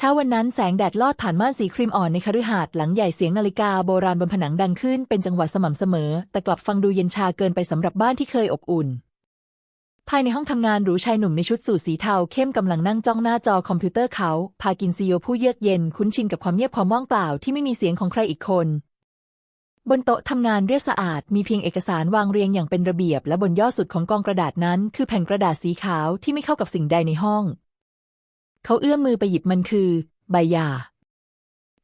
เช้าวันนั้นแสงแดดลอดผ่านม่านสีครีมอ่อนในคฤหาสน์หลังใหญ่เสียงนาฬิกาโบราณบนผนังดังขึ้นเป็นจังหวะสม่ำเสมอ แต่กลับฟังดูเย็นชาเกินไปสำหรับบ้านที่เคยอบอุ่น ภายในห้องทำงานหรูชายหนุ่มในชุดสูทสีเทาเข้มกำลังนั่งจ้องหน้าจอคอมพิวเตอร์เขาพากินซีโอผู้เยือกเย็นคุ้นชินกับความเงียบความว่างเปล่าที่ไม่มีเสียงของใครอีกคน บนโต๊ะทำงานเรียบสะอาด มีเพียงเอกสารวางเรียงอย่างเป็นระเบียบ และบนยอดสุดของกองกระดาษนั้น คือแผ่นกระดาษสีขาวที่ไม่เข้ากับสิ่งใดในห้อง เขาเอื้อมมือไปหยิบมันคือ ใบหย่า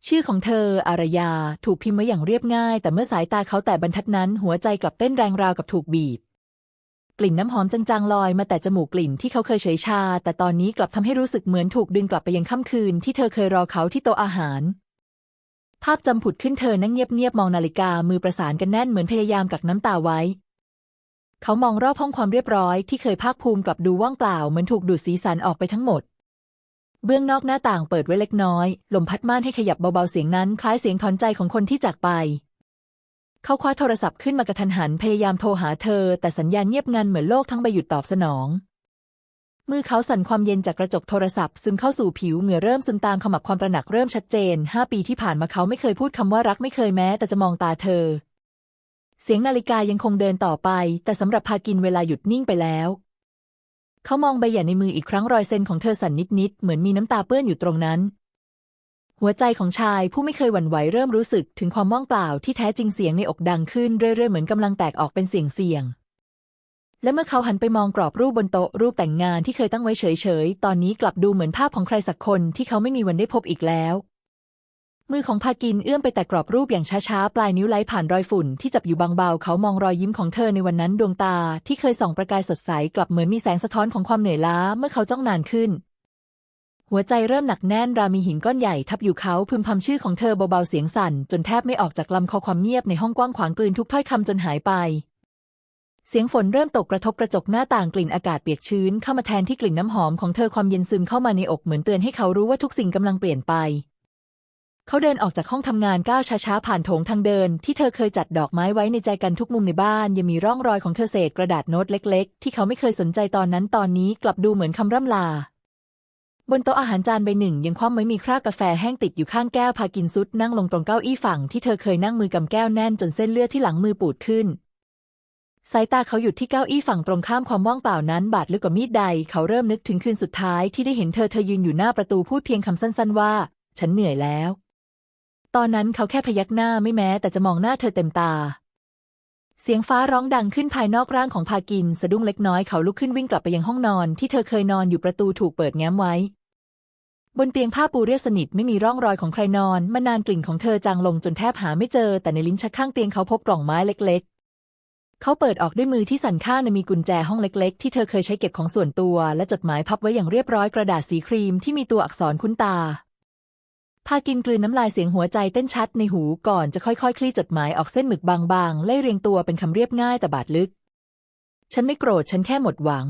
ชื่อของเธอ อารยา ถูกพิมพ์ไว้อย่างเรียบง่าย แต่เมื่อสายตาเขาแตะบรรทัดนั้น หัวใจกลับเต้นแรงราวกับถูกบีบ กลิ่นน้ำหอมจางๆลอยมาแต่จมูกกลิ่นที่เขาเคยเฉยชา แต่ตอนนี้กลับทำให้รู้สึกเหมือนถูกดึงกลับไปยังค่ำคืน ที่เธอเคยรอเขาที่โต๊ะอาหาร ภาพจำผุดขึ้นเธอนั่งเงียบๆมองนาฬิกา มือประสานกันแน่นเหมือนพยายามกักน้ำตาไว้เขามองรอบห้องความเรียบร้อยที่เคยภาคภูมิกลับดูว่างเปล่าเหมือนถูกดูดสีสันออกไปทั้งหมด เบื้องนอกหน้าต่างเปิดไว้เล็กน้อย ลมพัดม่านให้ขยับเบาๆเสียงนั้น คล้ายเสียงถอนใจของคนที่จากไป เขาคว้าโทรศัพท์ขึ้นมากระทันหันพยายามโทรหาเธอ แต่สัญญาณเงียบงันเหมือนโลกทั้งใบหยุดตอบสนอง มือเขาสั่นความเย็นจากกระจกโทรศัพท์ ซึมเข้าสู่ผิวเหงื่อเริ่มซึมตามขมับความตระหนักเริ่มชัดเจนห้าปีที่ผ่านมาเขาไม่เคยพูดคำว่ารักไม่เคยแม้ แต่จะมองตาเธอ เสียงนาฬิกายังคงเดินต่อไป แต่สำหรับพากินเวลาหยุดนิ่งไปแล้ว เขามองใบหย่าในมืออีกครั้งรอยเซ็นของเธอสั่นนิดๆเหมือนมีน้ำตาเปื้อนอยู่ตรงนั้น หัวใจของชายผู้ไม่เคยหวั่นไหวเริ่มรู้สึกถึงความว่างเปล่าที่แท้จริงเสียงในอกดังขึ้นเรื่อยๆเหมือนกำลังแตกออกเป็นเสียงเสียงและเมื่อเขาหันไปมองกรอบรูปบนโต๊ะรูปแต่งงานที่เคยตั้งไว้เฉยๆ ตอนนี้กลับดูเหมือนภาพของใครสักคนที่เขาไม่มีวันได้พบอีกแล้ว มือของพากินเอื้อมไปแตะกรอบรูปอย่างช้าๆ ปลายนิ้วไหลผ่านรอยฝุ่นที่จับอยู่บางเบาเขามองรอยยิ้มของเธอในวันนั้นดวงตา ที่เคยส่องประกายสดใสกลับเหมือนมีแสงสะท้อนของความเหนื่อยล้าเมื่อเขาจ้องนานขึ้น หัวใจเริ่มหนักแน่นรามีหินก้อนใหญ่ทับอยู่เขาพึมพำชื่อของเธอเบาๆเสียงสั่น จนแทบไม่ออกจากลำคอความเงียบในห้องกว้างขวางกลืนทุกถ้อยคำจนหายไป เสียงฝนเริ่มตกกระทบกระจกหน้าต่างกลิ่นอากาศเปียกชื้นเข้ามาแทนที่กลิ่นน้ำหอมของเธอความเย็นซึมเข้ามาในอกเหมือนเตือนให้เขารู้ว่าทุกสิ่งกำลังเปลี่ยนไป เขาเดินออกจากห้องทำงานก้าวช้าๆ ผ่านโถงทางเดิน ที่เธอเคยจัดดอกไม้ไว้ในใจกันทุกมุมในบ้าน ยังมีร่องรอยของเธอเศษกระดาษโน้ตเล็ก ๆ ที่เขาไม่เคยสนใจตอนนั้นตอนนี้กลับดูเหมือนคำร่ำลา บนโต๊ะอาหารจานใบหนึ่ง ยังคว่ำไว้มีคราบกาแฟแห้งติดอยู่ข้างแก้วพากินซุดนั่งลงตรงเก้าอี้ฝั่งที่เธอเคยนั่งมือกำแก้วแน่นจนเส้นเลือดที่หลังมือปูดขึ้นสายตาเขาหยุดที่เก้าอี้ฝั่งตรงข้ามความว่างเปล่านั้นบาดลึกกว่ามีดใด เขาเริ่มนึกถึงคืนสุดท้ายที่ได้เห็นเธอเธอยืนอยู่หน้าประตูพูดเพียงคำสั้นๆว่า ฉันเหนื่อยแล้ว ตอนนั้นเขาแค่พยักหน้าไม่แม้แต่จะมองหน้าเธอเต็มตา เสียงฟ้าร้องดังขึ้นภายนอกร่างของพากิน สะดุ้งเล็กน้อยเขาลุกขึ้นวิ่งกลับไปยังห้องนอน ที่เธอเคยนอนอยู่ประตูถูกเปิดแง้มไว้ บนเตียงผ้าปูเรียบสนิทไม่มีร่องรอยของใครนอนมานานกลิ่นของเธอจางลงจนแทบหาไม่เจอ แต่ในลิ้นชักข้างเตียงเขาพบกล่องไม้เล็ก ๆ เขาเปิดออกด้วยมือที่สั่นข้างในมีกุญแจห้องเล็ก ๆ ที่เธอเคยใช้เก็บของส่วนตัว และจดหมายพับไว้อย่างเรียบร้อยกระดาษสีครีมที่มีตัวอักษรคุ้นตา พากินกลืนน้ำลายเสียงหัวใจเต้นชัดในหูก่อนจะค่อยๆ คลี่จดหมายออกเส้นหมึกบางๆเล่ยเรียงตัวเป็นคำเรียบง่ายแต่บาดลึก ฉันไม่โกรธฉันแค่หมดหวัง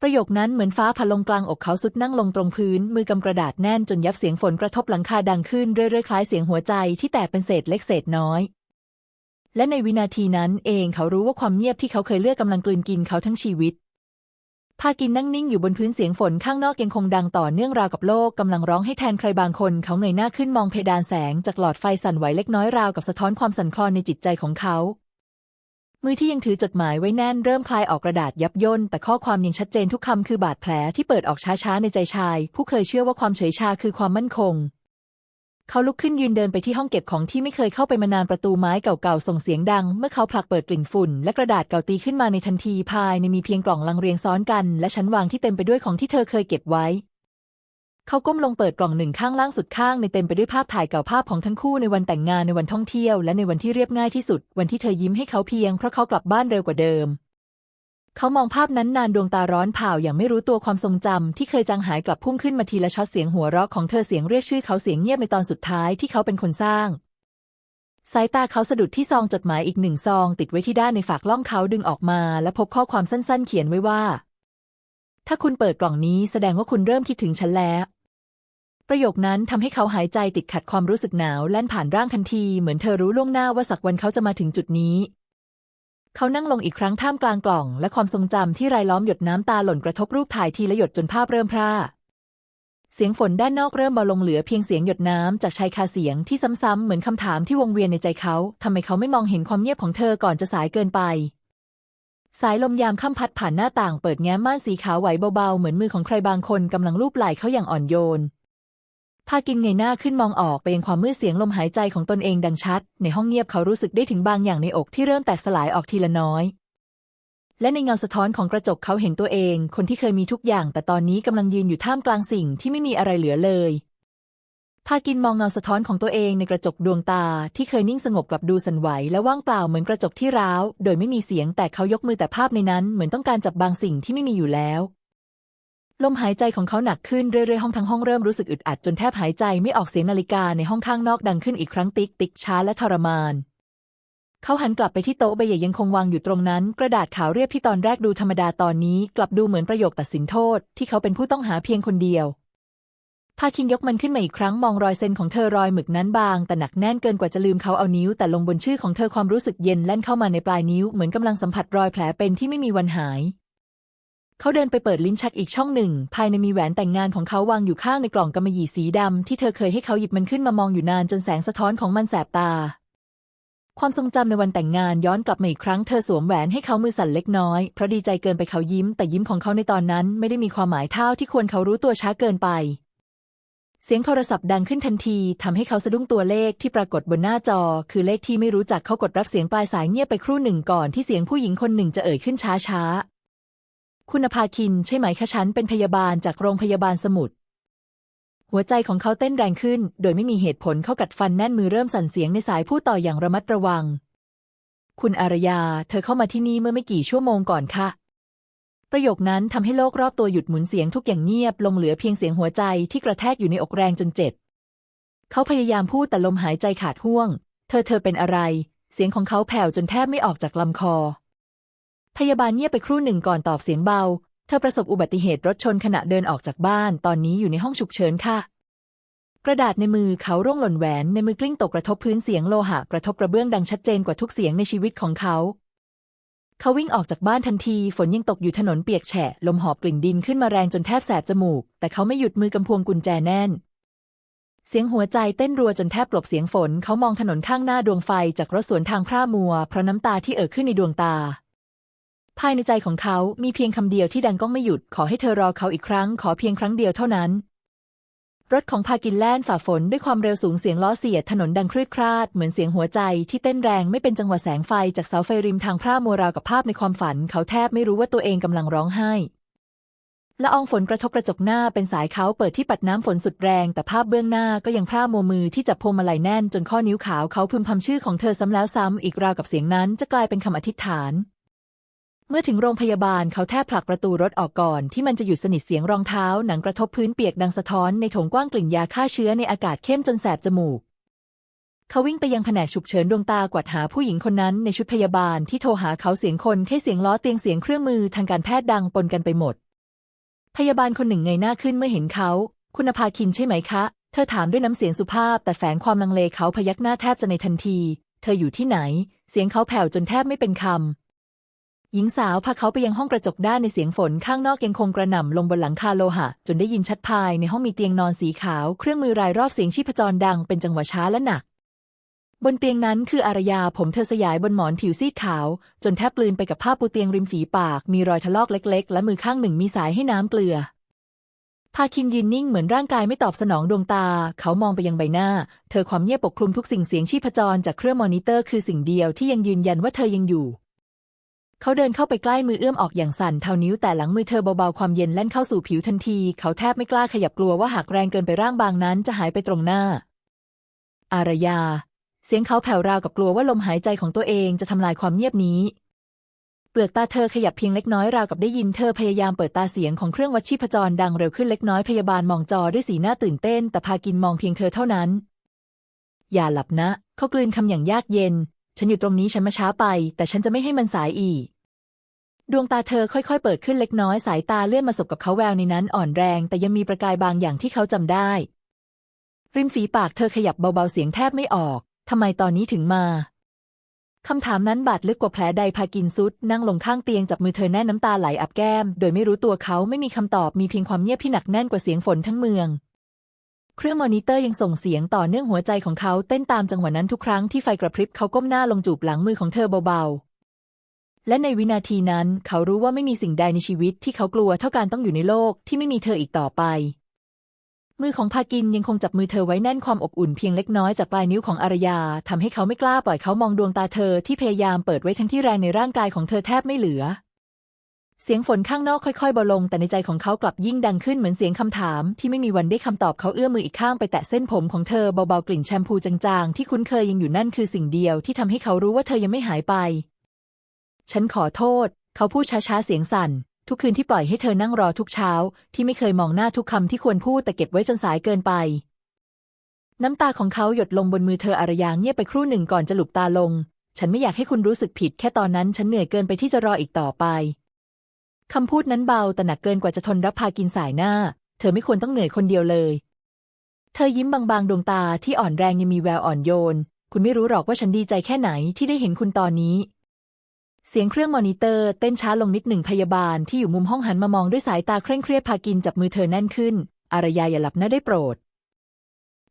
ประโยคนั้นเหมือนฟ้าผ่าลงกลางอกเขาสุดนั่งลงตรงพื้น มือกำกระดาษแน่นจนยับเสียงฝนกระทบหลังคาดังขึ้นเรื่อยๆคล้ายเสียงหัวใจที่แตกเป็นเศษเล็กเศษน้อยและในวินาทีนั้นเองเขารู้ว่าความเงียบที่เขาเคยเลือกกำลังกลืนกินเขาทั้งชีวิต พากินนั่งนิ่งอยู่บนพื้นเสียงฝนข้างนอกยังคงดังต่อเนื่องราวกับโลกกำลังร้องให้แทนใครบางคน เขาเงยหน้าขึ้นมองเพดานแสงจากหลอดไฟสั่นไหวเล็กน้อยราวกับสะท้อนความสั่นคลอนในจิตใจของเขา มือที่ยังถือจดหมายไว้แน่นเริ่มคลายออกกระดาษยับย่นแต่ข้อความยังชัดเจนทุกคำคือบาดแผลที่เปิดออกช้าๆในใจชาย ผู้เคยเชื่อว่าความเฉยชาคือความมั่นคง เขาลุกขึ้นยืนเดินไปที่ห้องเก็บของที่ไม่เคยเข้าไปมานานประตูไม้เก่าๆส่งเสียงดัง เมื่อเขาผลักเปิดกลิ่นฝุ่น และกระดาษเก่าตีขึ้นมาในทันทีภายในมีเพียงกล่องลังเรียงซ้อนกัน และชั้นวางที่เต็มไปด้วยของที่เธอเคยเก็บไว้ เขาก้มลงเปิดกล่องหนึ่งข้างล่างสุดข้างในเต็มไปด้วยภาพถ่ายเก่าภาพของทั้งคู่ในวันแต่งงานในวันท่องเที่ยว และในวันที่เรียบง่ายที่สุด วันที่เธอยิ้มให้เขาเพียงเพราะเขากลับบ้านเร็วกว่าเดิม เขามองภาพนั้นนานดวงตาร้อนเผาอย่างไม่รู้ตัวความทรงจำที่เคยจางหายกลับพุ่งขึ้นมาทีละช็อตเสียงหัวเราะของเธอเสียงเรียกชื่อเขาเสียงเงียบในตอนสุดท้ายที่เขาเป็นคนสร้าง สายตาเขาสะดุดที่ซองจดหมายอีกหนึ่งซอง ติดไว้ที่ด้านในฝากล่องเขาดึงออกมา และพบข้อความสั้นๆ เขียนไว้ว่า ถ้าคุณเปิดกล่องนี้แสดงว่าคุณเริ่มคิดถึงฉันแล้วประโยคนั้นทำให้เขาหายใจติดขัดความรู้สึกหนาวแล่นผ่านร่างทันที เหมือนเธอรู้ล่วงหน้าว่าสักวันเขาจะมาถึงจุดนี้ เขานั่งลงอีกครั้งท่ามกลางกล่อง และความทรงจำที่รายล้อมหยดน้ำตาหล่นกระทบรูปถ่ายทีละหยดจนภาพเริ่มพร่าเสียงฝนด้านนอกเริ่มเบาลงเหลือเพียงเสียงหยดน้ำจากชายคาเสียงที่ซ้ำๆเหมือนคำถามที่วงเวียนในใจเขาทำไมเขาไม่มองเห็นความเงียบของเธอก่อนจะสายเกินไป สายลมยามค่ำพัดผ่านหน้าต่างเปิดแง้มม่านสีขาวไหวเบาๆ เหมือนมือของใครบางคนกำลังลูบไหล่เขาอย่างอ่อนโยน พากินเงยหน้าขึ้นมองออกไปยังความมืดเสียงลมหายใจของตนเองดังชัด ในห้องเงียบเขารู้สึกได้ถึงบางอย่างในอกที่เริ่มแตกสลายออกทีละน้อย และในเงาสะท้อนของกระจกเขาเห็นตัวเอง คนที่เคยมีทุกอย่าง แต่ตอนนี้กำลังยืนอยู่ท่ามกลางสิ่งที่ไม่มีอะไรเหลือเลยพากินมองเงาสะท้อนของตัวเองในกระจกดวงตา ที่เคยนิ่งสงบกลับดูสันไหวและว่างเปล่าเหมือนกระจกที่ร้าว โดยไม่มีเสียงแต่เขายกมือแต่ภาพในนั้นเหมือนต้องการจับบางสิ่งที่ไม่มีอยู่แล้ว ลมหายใจของเขาหนักขึ้นเรื่อยๆห้องทั้งห้องเริ่มรู้สึกอึดอัดจนแทบหายใจไม่ออกเสียงนาฬิกาในห้องข้างนอกดังขึ้นอีกครั้งติ๊กติ๊กช้าและทรมาน เขาหันกลับไปที่โต๊ะใบใหญ่ยังคงวางอยู่ตรงนั้น กระดาษขาวเรียบที่ตอนแรกดูธรรมดาตอนนี้ กลับดูเหมือนประโยคตัดสินโทษ ที่เขาเป็นผู้ต้องหาเพียงคนเดียวพาคินยกมันขึ้นมาอีกครั้งมองรอยเซ็นของเธอรอยหมึกนั้นบาง แต่หนักแน่นเกินกว่าจะลืมเขาเอานิ้ว แต่ลงบนชื่อของเธอความรู้สึกเย็นแล่นเข้ามาในปลายนิ้วเหมือนกำลังสัมผัสรอยแผลเป็นที่ไม่มีวันหาย เขาเดินไปเปิดลิ้นชักอีกช่องหนึ่ง ภายในมีแหวนแต่งงานของเขาวางอยู่ข้างในกล่องกำมะหยี่สีดำที่เธอเคยให้เขาหยิบมันขึ้นมามองอยู่นานจนแสงสะท้อนของมันแสบตา ความทรงจำในวันแต่งงานย้อนกลับมาอีกครั้งเธอสวมแหวนให้เขามือสั่นเล็กน้อย เพราะดีใจเกินไปเขายิ้ม แต่ยิ้มของเขาในตอนนั้นไม่ได้มีความหมายเท่าที่ควรเขารู้ตัวช้าเกินไป เสียงโทรศัพท์ดังขึ้นทันทีทำให้เขาสะดุ้งตัวเลขที่ปรากฏบนหน้าจอ คือเลขที่ไม่รู้จักเขากดรับเสียงปลายสายเงียบไปครู่หนึ่งก่อนที่เสียงผู้หญิงคนหนึ่งจะเอ่ยขึ้นช้าช้าๆ คุณภาคินใช่ไหมคะฉันเป็นพยาบาลจากโรงพยาบาลสมุทรหัวใจของเขาเต้นแรงขึ้น โดยไม่มีเหตุผลเขากัดฟันแน่นมือเริ่มสั่นเสียงในสายพูดต่ออย่างระมัดระวัง คุณอารยา เธอเข้ามาที่นี่เมื่อไม่กี่ชั่วโมงก่อนค่ะ ประโยคนั้นทำให้โลกรอบตัวหยุดหมุนเสียงทุกอย่างเงียบ ลงเหลือเพียงเสียงหัวใจที่กระแทกอยู่ในอกแรงจนเจ็บเขาพยายามพูดแต่ลมหายใจขาดห่วง เธอเธอเป็นอะไร เสียงของเขาแผ่วจนแทบไม่ออกจากลำคอ พยาบาลเงียบไปครู่หนึ่งก่อนตอบเสียงเบา เธอประสบอุบัติเหตุรถชนขณะเดินออกจากบ้าน ตอนนี้อยู่ในห้องฉุกเฉินค่ะ กระดาษในมือเขาร่วงหล่นแหวนในมือกลิ้งตกกระทบพื้นเสียงโลหะกระทบกระเบื้องดังชัดเจนกว่าทุกเสียงในชีวิตของเขา เขาวิ่งออกจากบ้านทันที ฝนยังตกอยู่ถนนเปียกแฉะ ลมหอบกลิ่นดินขึ้นมาแรงจนแทบแสบจมูก แต่เขาไม่หยุดมือกำพวงกุญแจแน่นเสียงหัวใจเต้นรัวจนแทบกลบเสียงฝน เขามองถนนข้างหน้าดวงไฟจากรถสวนทางพร่ามัว เพราะน้ำตาที่เอ่อขึ้นในดวงตา ภายในใจของเขา มีเพียงคำเดียวที่ดังก้องไม่หยุด ขอให้เธอรอเขาอีกครั้ง ขอเพียงครั้งเดียวเท่านั้น รถของพากินแล่นฝ่าฝนด้วยความเร็วสูงเสียงล้อเสียดถนนดังคลืดคลาด เหมือนเสียงหัวใจที่เต้นแรงไม่เป็นจังหวะแสงไฟจากเสาไฟริมทางพร่ามัวราวกับภาพในความฝัน เขาแทบไม่รู้ว่าตัวเองกำลังร้องไห้ละอองฝนกระทบกระจกหน้าเป็นสายเขาเปิดที่ปัดน้ำฝนสุดแรง แต่ภาพเบื้องหน้าก็ยังพร่ามัวมือที่จับพวงมาลัยแน่นจนข้อนิ้วขาวเขาพึมพำชื่อของเธอซ้ำแล้วซ้ำอีกราวกับเสียงนั้นจะกลายเป็นคำอธิษฐาน เมื่อถึงโรงพยาบาลเขาแทบผลักประตูรถออกก่อนที่มันจะหยุดสนิทเสียงรองเท้าหนังกระทบพื้นเปียกดังสะท้อนในถงกว้างกลิ่นยาฆ่าเชื้อในอากาศเข้มจนแสบจมูก เขาวิ่งไปยังแผนกฉุกเฉินดวงตากวาดหาผู้หญิงคนนั้นในชุดพยาบาลที่โทรหาเขาเสียงคนแค่เสียงล้อเตียงเสียงเครื่องมือทางการแพทย์ดังปนกันไปหมด พยาบาลคนหนึ่งเงยหน้าขึ้นเมื่อเห็นเขา คุณภาคินใช่ไหมคะ เธอถามด้วยน้ำเสียงสุภาพแต่แฝงความลังเลเขาพยักหน้าแทบจะในทันที เธออยู่ที่ไหน เสียงเขาแผ่วจนแทบไม่เป็นคำ หญิงสาวพาเขาไปยังห้องกระจกด้านในเสียงฝนข้างนอกยังคงกระหน่ำลงบนหลังคาโลหะ จนได้ยินชัดภายในห้องมีเตียงนอนสีขาว เครื่องมือรายรอบเสียงชีพจรดังเป็นจังหวะช้าและหนัก บนเตียงนั้นคืออารยาผมเธอสยายบนหมอนผิวซีดขาว จนแทบปลืนไปกับผ้าปูเตียงริมฝีปาก มีรอยถลอกเล็ก ๆ และมือข้างหนึ่งมีสายให้น้ำเกลือพาคินยืนนิ่งเหมือนร่างกายไม่ตอบสนองดวงตา เขามองไปยังใบหน้า เธอความเงียบปกคลุมทุกสิ่งเสียงชีพจรจากเครื่องมอนิเตอร์คือสิ่งเดียวที่ยังยืนยันว่าเธอยังอยู่ เขาเดินเข้าไปใกล้มือเอื้อมออกอย่างสั่นเท่านิ้วแต่หลังมือเธอเบาๆความเย็นแล่นเข้าสู่ผิวทันที เขาแทบไม่กล้าขยับกลัวว่าหากแรงเกินไปร่างบางนั้นจะหายไปตรงหน้า อารยา เสียงเขาแผ่วราวกับกลัวว่าลมหายใจของตัวเองจะทำลายความเงียบนี้ เปลือกตาเธอขยับเพียงเล็กน้อยราวกับได้ยินเธอพยายามเปิดตาเสียงของเครื่องวัดชีพจรดังเร็วขึ้นเล็กน้อยพยาบาลมองจอด้วยสีหน้าตื่นเต้น แต่พากินมองเพียงเธอเท่านั้น อย่าหลับนะ เขากลืนคำอย่างยากเย็น ฉันอยู่ตรงนี้ฉันมาช้าไป แต่ฉันจะไม่ให้มันสายอีก ดวงตาเธอค่อยๆ เปิดขึ้นเล็กน้อยสายตาเลื่อนมาสบกับเขาแววในนั้นอ่อนแรง แต่ยังมีประกายบางอย่างที่เขาจำได้ ริมฝีปากเธอขยับเบาๆเสียงแทบไม่ออกทำไมตอนนี้ถึงมาคำถามนั้นบาดลึกกว่าแผลใดพากินซุด นั่งลงข้างเตียงจับมือเธอแน่นน้ำตาไหลอับแก้ม โดยไม่รู้ตัวเขาไม่มีคำตอบมีเพียงความเงียบที่หนักแน่นกว่าเสียงฝนทั้งเมือง เครื่องมอนิเตอร์ยังส่งเสียงต่อเนื่องหัวใจของเขาเต้นตามจังหวะนั้นทุกครั้งที่ไฟกระพริบเขาก้มหน้าลงจูบหลังมือของเธอเบาๆ และในวินาทีนั้นเขารู้ว่าไม่มีสิ่งใดในชีวิตที่เขากลัวเท่าการต้องอยู่ในโลกที่ไม่มีเธออีกต่อไป มือของพากินยังคงจับมือเธอไว้แน่นความอบอุ่นเพียงเล็กน้อยจากปลายนิ้วของอารยาทำให้เขาไม่กล้าปล่อยเขามองดวงตาเธอที่พยายามเปิดไว้ทั้งที่แรงในร่างกายของเธอแทบไม่เหลือ เสียงฝนข้างนอกค่อยๆเบาลง แต่ในใจของเขากลับยิ่งดังขึ้นเหมือนเสียงคำถาม ที่ไม่มีวันได้คำตอบเขาเอื้อมมืออีกข้างไปแตะเส้นผมของเธอเบาๆกลิ่นแชมพูจางๆ ที่คุ้นเคยยังอยู่นั่นคือสิ่งเดียวที่ทำให้เขารู้ว่าเธอยังไม่หายไป ฉันขอโทษ เขาพูดช้าๆเสียงสั่น ทุกคืนที่ปล่อยให้เธอนั่งรอทุกเช้า ที่ไม่เคยมองหน้าทุกคำที่ควรพูดแต่เก็บไว้จนสายเกินไป น้ำตาของเขาหยดลงบนมือเธออารยาเงียบไปครู่หนึ่งก่อนจะหลุบตาลง ฉันไม่อยากให้คุณรู้สึกผิด แค่ตอนนั้นฉันเหนื่อยเกินไปที่จะรออีกต่อไป คำพูดนั้นเบาแต่หนักเกินกว่าจะทนรับพากินสายหน้า เธอไม่ควรต้องเหนื่อยคนเดียวเลย เธอยิ้มบางๆ ดวงตาที่อ่อนแรงยังมีแววอ่อนโยน คุณไม่รู้หรอกว่าฉันดีใจแค่ไหนที่ได้เห็นคุณตอนนี้ เสียงเครื่องมอนิเตอร์เต้นช้าลงนิดหนึ่งพยาบาลที่อยู่มุมห้องหันมามองด้วยสายตาเคร่งเครียดพากินจับมือเธอแน่นขึ้น อารยาอย่าหลับนะได้โปรด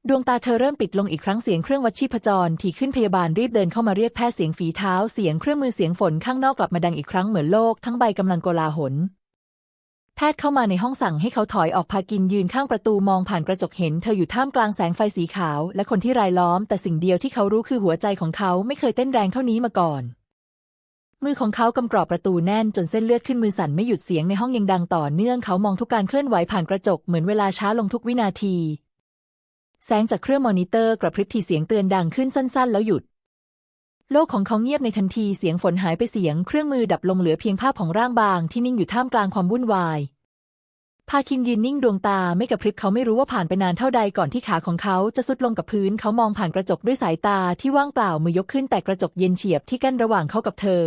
ดวงตาเธอเริ่มปิดลงอีกครั้งเสียงเครื่องวัดชีพจรที่ขึ้นพยาบาลรีบเดินเข้ามาเรียกแพทย์เสียงฝีเท้าเสียงเครื่องมือเสียงฝนข้างนอกกลับมาดังอีกครั้งเหมือนโลกทั้งใบกำลังโกลาหลแพทย์เข้ามาในห้องสั่งให้เขาถอยออกพากินยืนข้างประตูมองผ่านกระจกเห็นเธออยู่ท่ามกลางแสงไฟสีขาว และคนที่รายล้อม แต่สิ่งเดียวที่เขารู้คือหัวใจของเขาไม่เคยเต้นแรงเท่านี้มาก่อน มือของเขากำกรอบประตูแน่นจนเส้นเลือดขึ้นมือสั่นไม่หยุดเสียงในห้องยังดังต่อเนื่องเขามองทุกการเคลื่อนไหวผ่านกระจกเหมือนเวลาช้าลงทุกวินาที แสงจากเครื่องมอนิเตอร์กระพริบทีเสียงเตือนดังขึ้นสั้น ๆ แล้วหยุด โลกของเขาเงียบในทันทีเสียงฝนหายไปเสียงเครื่องมือดับลงเหลือเพียงภาพของร่างบางที่นิ่งอยู่ท่ามกลางความวุ่นวาย พาคินยืนนิ่งดวงตาไม่กระพริบเขาไม่รู้ว่าผ่านไปนานเท่าใดก่อนที่ขาของเขาจะสุดลงกับพื้นเขามองผ่านกระจกด้วยสายตาที่ว่างเปล่ามือยกขึ้นแต่กระจกเย็นเฉียบที่กั้นระหว่างเขากับเธอ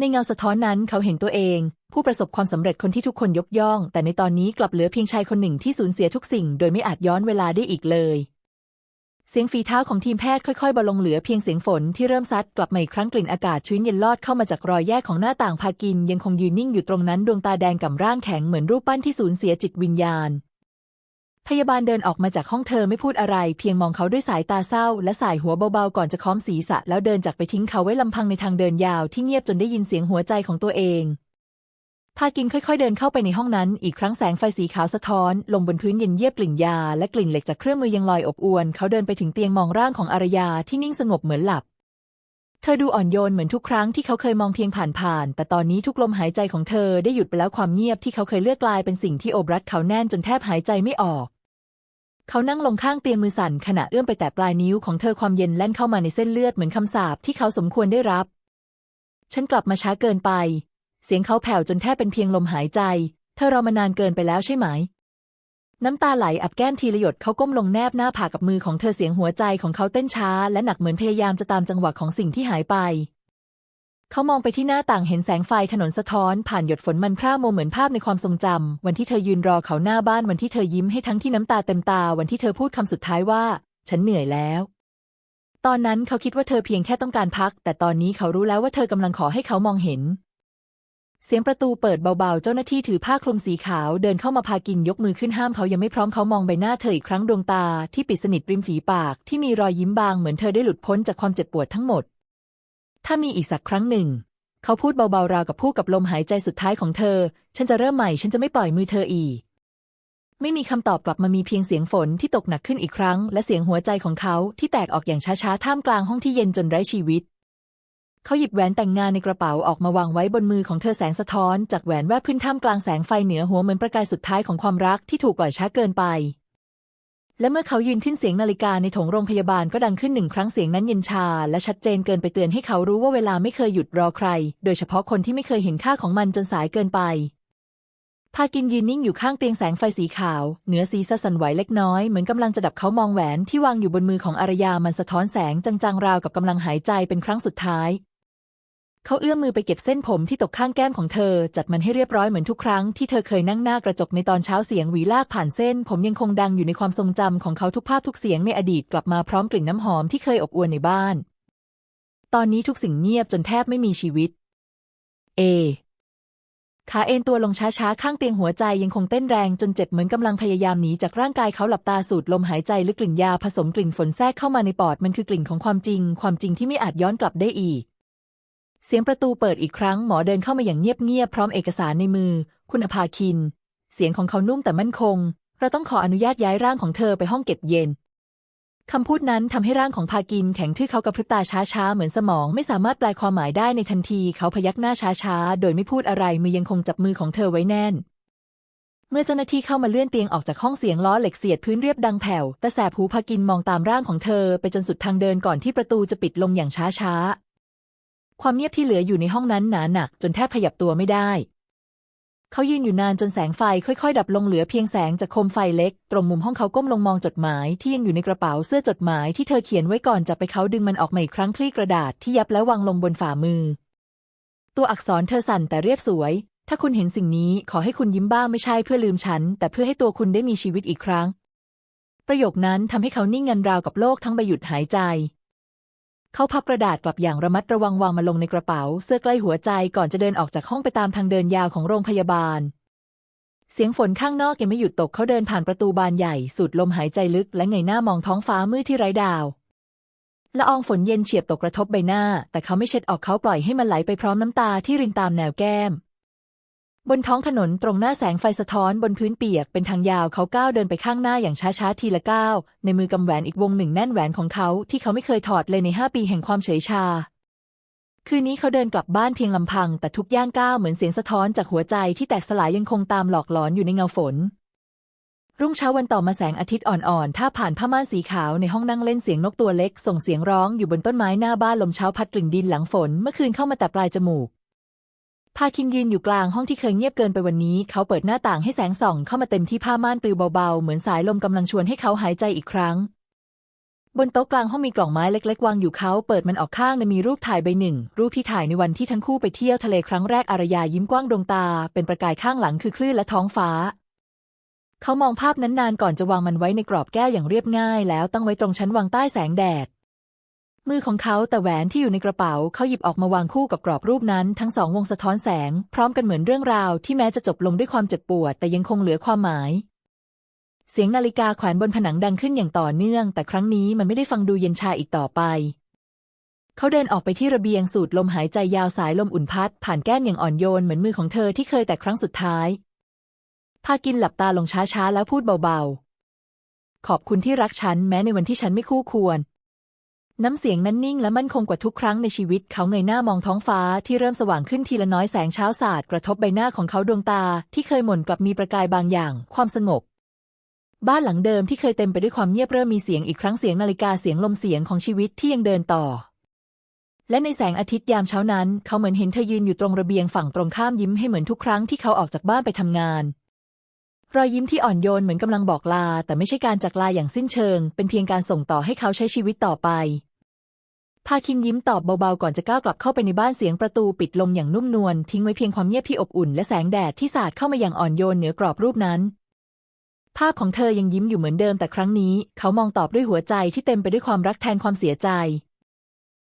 ในเงาสะท้อนนั้นเขาเห็นตัวเอง ผู้ประสบความสำเร็จคนที่ทุกคนยกย่อง แต่ในตอนนี้กลับเหลือเพียงชายคนหนึ่งที่สูญเสียทุกสิ่ง โดยไม่อาจย้อนเวลาได้อีกเลย เสียงฝีเท้าของทีมแพทย์ค่อยๆบาลงเหลือเพียงเสียงฝนที่เริ่มซัดกลับมาอีกครั้งกลิ่นอากาศชื้นเย็นลอดเข้ามาจากรอยแยกของหน้าต่างพากินยังคงยืนนิ่งอยู่ตรงนั้นดวงตาแดงก่ำร่างแข็งเหมือนรูปปั้นที่สูญเสียจิตวิญญาณ พยาบาลเดินออกมาจากห้องเธอไม่พูดอะไร เพียงมองเขาด้วยสายตาเศร้า และสายหัวเบาๆก่อนจะค้อมศีรษะ แล้วเดินจากไปทิ้งเขาไว้ลำพังในทางเดินยาวที่เงียบจนได้ยินเสียงหัวใจของตัวเองพากินค่อยๆเดินเข้าไปในห้องนั้น อีกครั้งแสงไฟสีขาวสะท้อน ลงบนพื้นเย็นเยียบกลิ่นยา และกลิ่นเหล็กจากเครื่องมือยังลอยอบอวน เขาเดินไปถึงเตียงมองร่างของอารยาที่นิ่งสงบเหมือนหลับ เธอดูอ่อนโยนเหมือนทุกครั้งที่เขาเคยมองเพียงผ่านๆ แต่ตอนนี้ทุกลมหายใจของเธอได้หยุดไปแล้วความเงียบที่เขาเคยเลือกกลายเป็นสิ่งที่โอบรัดเขาแน่นจนแทบหายใจไม่ออก เขานั่งลงข้างเตียงมือสั่นขณะเอื้อมไปแตะปลายนิ้วของเธอความเย็นแล่นเข้ามาในเส้นเลือดเหมือนคำสาปที่เขาสมควรได้รับ ฉันกลับมาช้าเกินไป เสียงเขาแผ่วจนแทบเป็นเพียงลมหายใจ เธอรอมานานเกินไปแล้วใช่ไหม น้ำตาไหลอับแก้มทีละหยดเขาก้มลงแนบหน้าผากกับมือของเธอเสียงหัวใจของเขาเต้นช้า และหนักเหมือนพยายามจะตามจังหวะของสิ่งที่หายไป เขามองไปที่หน้าต่างเห็นแสงไฟถนนสะท้อน ผ่านหยดฝนมันพร่าโมเหมือนภาพในความทรงจำวันที่เธอยืนรอเขาหน้าบ้านวันที่เธอยิ้มให้ทั้งที่น้ำตาเต็มตาวันที่เธอพูดคำสุดท้ายว่า ฉันเหนื่อยแล้ว ตอนนั้นเขาคิดว่าเธอเพียงแค่ต้องการพัก แต่ตอนนี้เขารู้แล้วว่าเธอกำลังขอให้เขามองเห็น เสียงประตูเปิดเบาๆ เจ้าหน้าที่ถือผ้าคลุมสีขาวเดินเข้ามาพากินยกมือขึ้นห้ามเขายังไม่พร้อมเขามองใบหน้าเธออีกครั้งดวงตา ที่ปิดสนิทริมฝีปาก ที่มีรอยยิ้มบางเหมือนเธอได้หลุดพ้นจากความเจ็บปวดทั้งหมด ถ้ามีอีกสักครั้งหนึ่ง เขาพูดเบาๆราวกับพูดกับลมหายใจสุดท้ายของเธอ ฉันจะเริ่มใหม่ ฉันจะไม่ปล่อยมือเธออีก ไม่มีคำตอบกลับมามีเพียงเสียงฝนที่ตกหนักขึ้นอีกครั้ง และเสียงหัวใจของเขาที่แตกออกอย่างช้าๆ ท่ามกลางห้องที่เย็นจนไร้ชีวิต เขาหยิบแหวนแต่งงานในกระเป๋าออกมาวางไว้บนมือของเธอแสงสะท้อน จากแหวนแวบขึ้นท่ามกลางแสงไฟเหนือหัวเหมือนประกายสุดท้ายของความรักที่ถูกปล่อยช้าเกินไป และเมื่อเขายืนขึ้นเสียงนาฬิกาในถงโรงพยาบาลก็ดังขึ้นหนึ่งครั้งเสียงนั้นเย็นชา และชัดเจนเกินไปเตือนให้เขารู้ว่าเวลาไม่เคยหยุดรอใคร โดยเฉพาะคนที่ไม่เคยเห็นค่าของมันจนสายเกินไป พากินยืนนิ่งอยู่ข้างเตียงแสงไฟสีขาว เหนือศีรษะสั่นไหวเล็กน้อยเหมือนกำลังจะดับเขามองแหวนที่วางอยู่บนมือของอารยามันสะท้อนแสงจางๆราวกับกำลังหายใจเป็นครั้งสุดท้าย เขาเอื้อมมือไปเก็บเส้นผมที่ตกข้างแก้มของเธอ จัดมันให้เรียบร้อยเหมือนทุกครั้งที่เธอเคยนั่งหน้ากระจกในตอนเช้าเสียงหวีลากผ่านเส้น ผมยังคงดังอยู่ในความทรงจำของเขาทุกภาพทุกเสียงในอดีตกลับมาพร้อมกลิ่นน้ำหอมที่เคยอบอวลในบ้าน ตอนนี้ทุกสิ่งเงียบจนแทบไม่มีชีวิต เอขาเอ็นตัวลงช้าๆ ข้างเตียงหัวใจยังคงเต้นแรงจนเจ็บเหมือนกำลังพยายามหนีจากร่างกายเขาหลับตาสูดลมหายใจลึกกลิ่นยาผสมกลิ่นฝนแทรกเข้ามาในปอดมันคือกลิ่นของความจริง ความจริงที่ไม่อาจย้อนกลับได้อีก เสียงประตูเปิดอีกครั้งหมอเดินเข้ามาอย่างเงียบๆพร้อมเอกสารในมือ คุณอภาคิน เสียงของเขานุ่มแต่มั่นคง เราต้องขออนุญาตย้ายร่างของเธอไปห้องเก็บเย็นคำพูดนั้นทำให้ร่างของพากินแข็งทื่อเขากระพริบตาช้าๆ เหมือนสมองไม่สามารถแปลความหมายได้ในทันที เขาพยักหน้าช้าๆ โดยไม่พูดอะไรมือยังคงจับมือของเธอไว้แน่น เมื่อเจ้าหน้าที่เข้ามาเลื่อนเตียงออกจากห้องเสียงล้อเหล็กเสียดพื้นเรียบดังแผ่วแต่แสบหูพากินมองตามร่างของเธอไปจนสุดทางเดินก่อนที่ประตูจะปิดลงอย่างช้าๆ ความเงียบที่เหลืออยู่ในห้องนั้นหนาหนัก จนแทบขยับตัวไม่ได้ เขายืนอยู่นานจนแสงไฟค่อยๆ ดับลงเหลือเพียงแสงจากโคมไฟเล็ก ตรงมุมห้องเขาก้มลงมองจดหมายที่ยังอยู่ในกระเป๋าเสื้อจดหมายที่เธอเขียนไว้ก่อนจะไปเขาดึงมันออกมาอีกครั้งคลี่กระดาษที่ยับแล้ววางลงบนฝ่ามือ ตัวอักษรเธอสั่นแต่เรียบสวย ถ้าคุณเห็นสิ่งนี้ขอให้คุณยิ้มบ้างไม่ใช่เพื่อลืมฉัน แต่เพื่อให้ตัวคุณได้มีชีวิตอีกครั้ง ประโยคนั้นทำให้เขานิ่งงันราวกับโลกทั้งใบหยุดหายใจ เขาพับกระดาษกลับอย่างระมัดระวังวางมาลงในกระเป๋า เสื้อใกล้หัวใจก่อนจะเดินออกจากห้องไปตามทางเดินยาวของโรงพยาบาล เสียงฝนข้างนอกยังไม่หยุดตกเขาเดินผ่านประตูบานใหญ่ สูดลมหายใจลึกและเงยหน้ามองท้องฟ้ามืดที่ไร้ดาวละอองฝนเย็นเฉียบตกกระทบใบหน้า แต่เขาไม่เช็ดออกเขาปล่อยให้มันไหลไปพร้อมน้ำตาที่รินตามแนวแก้ม บนท้องถนนตรงหน้าแสงไฟสะท้อนบนพื้นเปียกเป็นทางยาวเขาก้าวเดินไปข้างหน้าอย่างช้าๆ ทีละก้าว ในมือกำแหวนอีกวงหนึ่งแน่นแหวนของเขาที่เขาไม่เคยถอดเลยในห้าปีแห่งความเฉยชา คืนนี้เขาเดินกลับบ้านเพียงลำพัง แต่ทุกย่างก้าวเหมือนเสียงสะท้อนจากหัวใจที่แตกสลายยังคงตามหลอกหลอนอยู่ในเงาฝน รุ่งเช้าวันต่อมาแสงอาทิตย์อ่อนๆ ถ้าผ่านผ้าม่านสีขาวในห้องนั่งเล่นเสียงนกตัวเล็ก ส่งเสียงร้องอยู่บนต้นไม้หน้าบ้านลมเช้าพัดกลิ่นดินหลังฝนเมื่อคืนเข้ามาแต่ปลายจมูก พาคินยืนอยู่กลางห้องที่เคยเงียบเกินไปวันนี้ เขาเปิดหน้าต่างให้แสงส่องเข้ามาเต็มที่ผ้าม่านปลิวเบาๆ เหมือนสายลมกำลังชวนให้เขาหายใจอีกครั้ง บนโต๊ะกลางห้องมีกล่องไม้เล็ก ๆ วางอยู่เขาเปิดมันออกข้างและมีรูปถ่ายใบหนึ่ง รูปที่ถ่ายในวันที่ทั้งคู่ไปเที่ยวทะเลครั้งแรกอารยายิ้มกว้างดวงตา เป็นประกายข้างหลังคือคลื่นและท้องฟ้า เขามองภาพนั้นนานก่อนจะวางมันไว้ในกรอบแก้วอย่างเรียบง่าย แล้วตั้งไว้ตรงชั้นวางใต้แสงแดด มือของเขาแต่แหวนที่อยู่ในกระเป๋าเขาหยิบออกมาวางคู่กับกรอบรูปนั้น ทั้งสองวงสะท้อนแสง พร้อมกันเหมือนเรื่องราวที่แม้จะจบลงด้วยความเจ็บปวด แต่ยังคงเหลือความหมาย เสียงนาฬิกาแขวนบนผนังดังขึ้นอย่างต่อเนื่อง แต่ครั้งนี้มันไม่ได้ฟังดูเย็นชาอีกต่อไป เขาเดินออกไปที่ระเบียงสูดลมหายใจยาวสายลมอุ่นพัด ผ่านแก้มอย่างอ่อนโยนเหมือนมือของเธอที่เคยแต่ครั้งสุดท้ายพากินหลับตาลงช้าๆแล้วพูดเบาๆ ขอบคุณที่รักฉันแม้ในวันที่ฉันไม่คู่ควร น้ำเสียงนั้นนิ่งและมั่นคงกว่าทุกครั้งในชีวิต เขาเงยหน้ามองท้องฟ้าที่เริ่มสว่างขึ้นทีละน้อยแสงเช้าสาดกระทบใบหน้าของเขาดวงตา ที่เคยหม่นกลับมีประกายบางอย่าง ความสงบ บ้านหลังเดิมที่เคยเต็มไปด้วยความเงียบเริ่มมีเสียงอีกครั้งเสียงนาฬิกาเสียงลมเสียงของชีวิตที่ยังเดินต่อ และในแสงอาทิตย์ยามเช้านั้น เขาเหมือนเห็นเธอยืนอยู่ตรงระเบียงฝั่งตรงข้ามยิ้มให้เหมือนทุกครั้งที่เขาออกจากบ้านไปทำงานรอยยิ้มที่อ่อนโยนเหมือนกำลังบอกลา แต่ไม่ใช่การจากลาอย่างสิ้นเชิง เป็นเพียงการส่งต่อให้เขาใช้ชีวิตต่อไป พาคินยิ้มตอบเบาๆก่อนจะก้าวกลับเข้าไปในบ้านเสียงประตูปิดลงอย่างนุ่มนวลทิ้งไว้เพียงความเงียบที่อบอุ่นและแสงแดดที่สาดเข้ามาอย่างอ่อนโยนเหนือกรอบรูปนั้น ภาพของเธอยังยิ้มอยู่เหมือนเดิมแต่ครั้งนี้ เขามองตอบด้วยหัวใจที่เต็มไปด้วยความรักแทนความเสียใจ